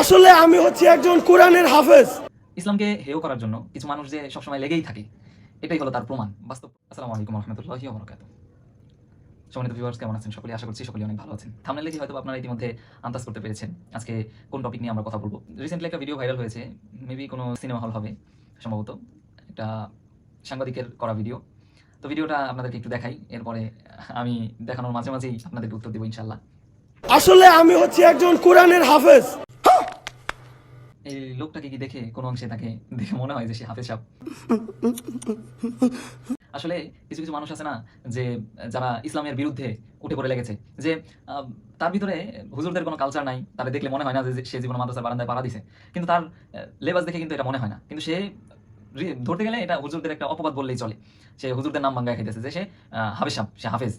আসলে আমি হচ্ছি একজন কোরআনের হাফেজ। ইসলামকে হেয় করার জন্য কিছু মানুষ যে সবসময় লেগেই থাকে এটাই হলো তার প্রমাণ। বাস্তব আসসালামু আলাইকুম রহমতুল্লাহি বরকাত সম্মানিত ভিউয়ার্স কেমন আছেন? সকলে আশা করছি সকলে অনেক ভালো আছেন। থামনে লিখে হয়তো আপনারা ইতিমধ্যে আন্দাজ করতে পেরেছেন আজকে কোন টপিক নিয়ে আমরা কথা বলব। রিসেন্টলি একটা ভিডিও ভাইরাল হয়েছে মেবি কোনো সিনেমা হল হবে সম্ভবত একটা সাংবাদিকের করা ভিডিও তো ভিডিওটা আপনাদেরকে একটু দেখাই এরপরে আমি দেখানোর মাঝে মাঝেই আপনাদেরকে উত্তর দেবো ইনশাল্লাহ আসলে আমি হচ্ছি একজন কোরআনের হাফেজ। এই লোকটাকে কি দেখে কোনো অংশে তাকে দেখে মনে হয় যে সে হাফেজ সাহেব? আসলে কিছু কিছু মানুষ আছে না যে যারা ইসলামের বিরুদ্ধে উঠে পড়ে লেগেছে, যে তার ভিতরে হুজুরদের কোনো কালচার নাই দেখলে মনে হয় না যে সে জীবন মাদ্রাসার বারান্দায় পাড়া দিছে। কিন্তু তার লেবাস দেখে কিন্তু এটা মনে হয় না। কিন্তু সে ধরতে গেলে এটা হুজুরদের একটা অপবাদ বললেই চলে। সে হুজুরদের নাম বাঙ্গায় খাইতেছে যে সে হাফেজ সাহেব, সে হাফেজ।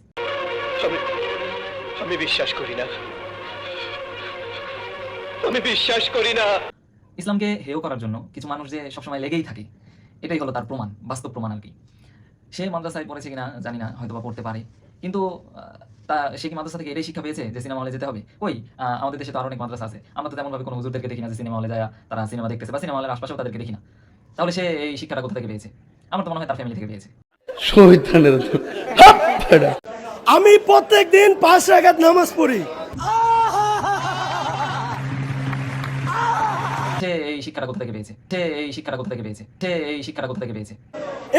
আমি বিশ্বাস করি না। আমি বিশ্বাস করি না। ইসলামকে হেয় করার জন্য কিছু মানুষ যে সবসময় লেগেই থাকে, এটাই হলো তার প্রমাণ, বাস্তব প্রমাণ আর কি। সে মাদ্রাসায় পড়েছে কিনা জানি না হয়তো বা পড়তে পারে। কিন্তু তা, সে কি মাদ্রাসা থেকে এটাই শিক্ষা পেয়েছে যে সিনেমা হলে যেতে হবে? ওই আমাদের দেশে তো আরও অনেক মাদ্রাসা আছে। আমরা তো তেমন ভাবে কোনো হুজুরদেরকে দেখি না যে সিনেমা হলে যায়, তারা সিনেমা দেখতেছে বা সিনেমা হলের আশপাশেও তাদেরকে দেখি না। তাহলে সে এই শিক্ষাটা কোথা থেকে পেয়েছে? আমার তো মনে হয় তার ফ্যামিলি থেকে পেয়েছে। আমি প্রত্যেক দিন পাঁচ রাকাত নামাজ পড়ি।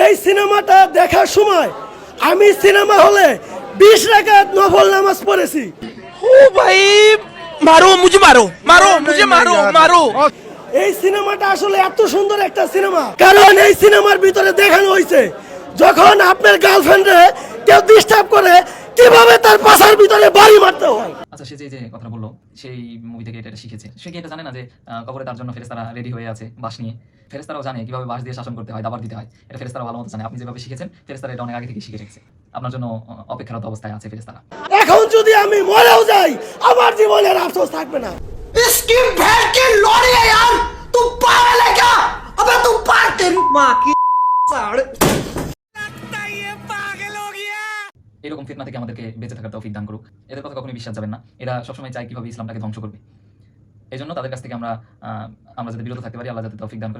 এই সিনেমাটা দেখার সময় আমি সিনেমা হলে বিশ রেখাত নফল নামাজ পড়েছি। এই সিনেমাটা আসলে এত সুন্দর একটা সিনেমা। কারণ এই সিনেমার ভিতরে দেখানো হয়েছে যখন আপনার গার্লফ্রেন্ডে কেউ ডিস্টার্ব করে কিভাবে তার পাশার ভিতরে বাড়ি মারতে হয় আচ্ছা সে যে যে কথা বললো সেই মুভি থেকে এটা এটা শিখেছে সে কি এটা জানে না যে আহ, কবরে তার জন্য ফেরেস্তারা রেডি হয়ে আছে বাস নিয়ে ফেরেস্তারাও জানে কিভাবে বাস দিয়ে শাসন করতে হয় দাবার দিতে হয় এটা ফেরেস্তারা ভালো মতো জানে আপনি যেভাবে শিখেছেন ফেরেস্তারা এটা অনেক আগে থেকে শিখে রেখেছে আপনার জন্য আহ, অপেক্ষারত অবস্থায় আছে ফেরেস্তারা এখন যদি আমি মরেও যাই আমার জীবনের আফসোস থাকবে না इसकी भैंस की लोड़ी है यार तू पागल है क्या अबे तू पार तेरी माँ की साड़ এরকম ফিতনা থেকে আমাদেরকে বেঁচে থাকার তৌফিক দান করুক। এদের কথা কখনোই বিশ্বাস যাবেন না। এরা সবসময় চায় কীভাবে ইসলামটাকে ধ্বংস করবে। এই জন্য তাদের কাছ থেকে আমরা আমরা যাতে বিরত থাকতে পারি, আল্লাহ যাতে তৌফিক দান করে।